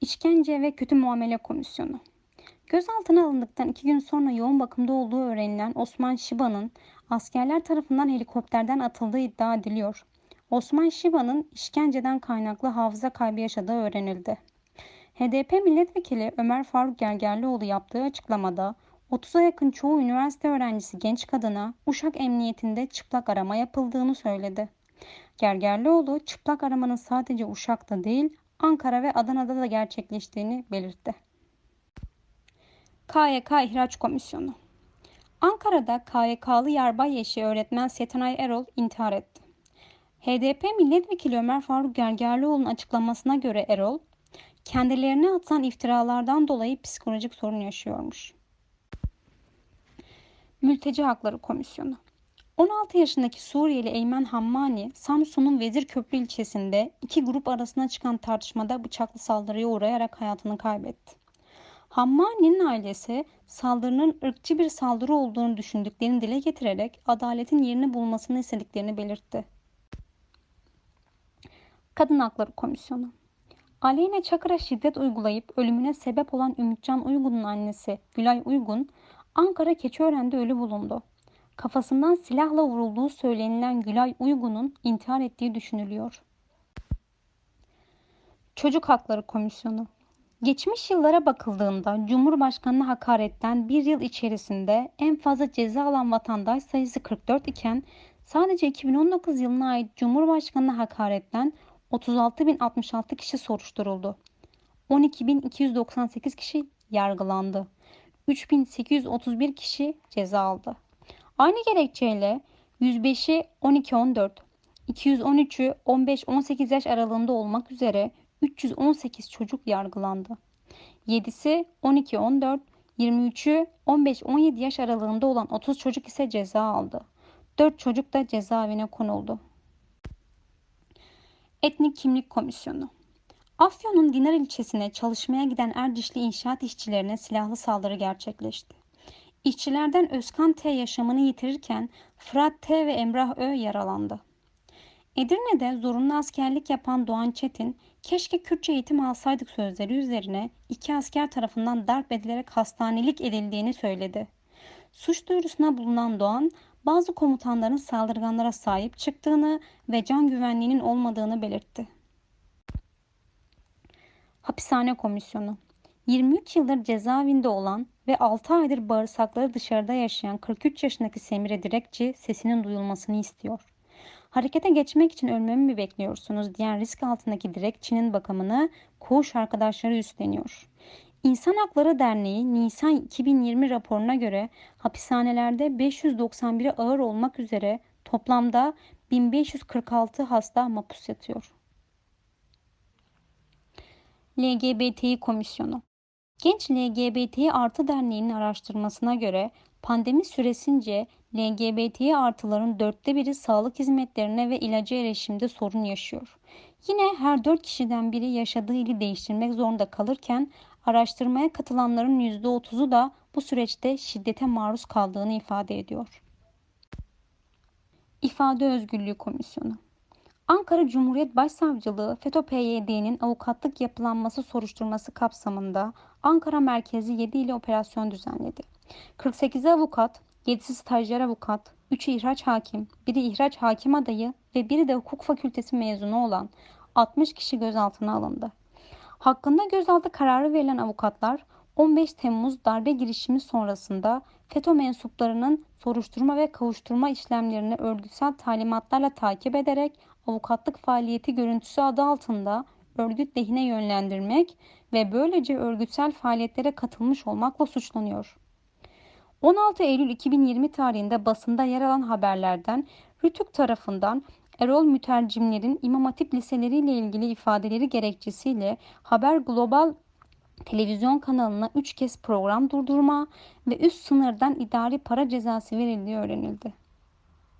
İşkence ve Kötü Muamele Komisyonu Gözaltına alındıktan iki gün sonra yoğun bakımda olduğu öğrenilen Osman Şiba'nın askerler tarafından helikopterden atıldığı iddia ediliyor. Osman Şiba'nın işkenceden kaynaklı hafıza kaybı yaşadığı öğrenildi. HDP milletvekili Ömer Faruk Gergerlioğlu yaptığı açıklamada 30'a yakın çoğu üniversite öğrencisi genç kadına Uşak Emniyetinde çıplak arama yapıldığını söyledi. Gergerlioğlu çıplak aramanın sadece Uşak'ta değil Ankara ve Adana'da da gerçekleştiğini belirtti. KYK İhraç Komisyonu Ankara'da KYK'lı yarbay eşi öğretmen Setenay Erol intihar etti. HDP milletvekili Ömer Faruk Gergerlioğlu'nun açıklamasına göre Erol, kendilerine atılan iftiralardan dolayı psikolojik sorun yaşıyormuş. Mülteci Hakları Komisyonu 16 yaşındaki Suriyeli Eymen Hammani, Samsun'un Vezirköprü ilçesinde iki grup arasına çıkan tartışmada bıçaklı saldırıya uğrayarak hayatını kaybetti. Hammani'nin ailesi saldırının ırkçı bir saldırı olduğunu düşündüklerini dile getirerek adaletin yerini bulmasını istediklerini belirtti. Kadın Hakları Komisyonu Aleyna Çakır'a şiddet uygulayıp ölümüne sebep olan Ümitcan Uygun'un annesi Gülay Uygun, Ankara Keçiören'de ölü bulundu. Kafasından silahla vurulduğu söylenilen Gülay Uygun'un intihar ettiği düşünülüyor. Çocuk Hakları Komisyonu Geçmiş yıllara bakıldığında Cumhurbaşkanı'na hakaretten bir yıl içerisinde en fazla ceza alan vatandaş sayısı 44 iken sadece 2019 yılına ait Cumhurbaşkanı'na hakaretten 36.066 kişi soruşturuldu. 12.298 kişi yargılandı. 3.831 kişi ceza aldı. Aynı gerekçeyle 105'i 12-14, 213'ü 15-18 yaş aralığında olmak üzere 318 çocuk yargılandı. 7'si 12-14, 23'ü 15-17 yaş aralığında olan 30 çocuk ise ceza aldı. 4 çocuk da cezaevine konuldu. Etnik Kimlik Komisyonu Afyon'un Dinar ilçesine çalışmaya giden Erdişli inşaat işçilerine silahlı saldırı gerçekleşti. İşçilerden Özkan T yaşamını yitirirken Fırat T ve Emrah Ö yaralandı. Edirne'de zorunlu askerlik yapan Doğan Çetin, keşke Kürtçe eğitim alsaydık sözleri üzerine iki asker tarafından darp edilerek hastanelik edildiğini söyledi. Suç duyurusuna bulunan Doğan, bazı komutanların saldırganlara sahip çıktığını ve can güvenliğinin olmadığını belirtti. Hapishane Komisyonu 23 yıldır cezaevinde olan ve 6 aydır bağırsakları dışarıda yaşayan 43 yaşındaki Semire Direkçi sesinin duyulmasını istiyor. Harekete geçmek için ölmemi mi bekliyorsunuz diyen risk altındaki Direkçi'nin bakımını koğuş arkadaşları üstleniyor. İnsan Hakları Derneği Nisan 2020 raporuna göre hapishanelerde 591'i ağır olmak üzere toplamda 1546 hasta mapus yatıyor. LGBTİ Komisyonu Genç LGBTİ Artı Derneği'nin araştırmasına göre pandemi süresince LGBTİ artıların dörtte biri sağlık hizmetlerine ve ilaca erişimde sorun yaşıyor. Yine her dört kişiden biri yaşadığı ili değiştirmek zorunda kalırken araştırmaya katılanların %30'u da bu süreçte şiddete maruz kaldığını ifade ediyor. İfade Özgürlüğü Komisyonu Ankara Cumhuriyet Başsavcılığı FETÖ-PYD'nin avukatlık yapılanması soruşturması kapsamında Ankara merkezi 7 ile operasyon düzenledi. 48 avukat, 7'si stajyer avukat, 3'ü ihraç hakim, biri ihraç hakim adayı ve biri de hukuk fakültesi mezunu olan 60 kişi gözaltına alındı. Hakkında gözaltı kararı verilen avukatlar 15 Temmuz darbe girişimi sonrasında FETÖ mensuplarının soruşturma ve kavuşturma işlemlerini örgütsel talimatlarla takip ederek avukatlık faaliyeti görüntüsü adı altında örgüt lehine yönlendirmek ve böylece örgütsel faaliyetlere katılmış olmakla suçlanıyor. 16 Eylül 2020 tarihinde basında yer alan haberlerden Rütük tarafından Erol mütercimlerin İmam Hatip liseleriyle ilgili ifadeleri gerekçesiyle Haber Global televizyon kanalına 3 kez program durdurma ve üst sınırdan idari para cezası verildiği öğrenildi.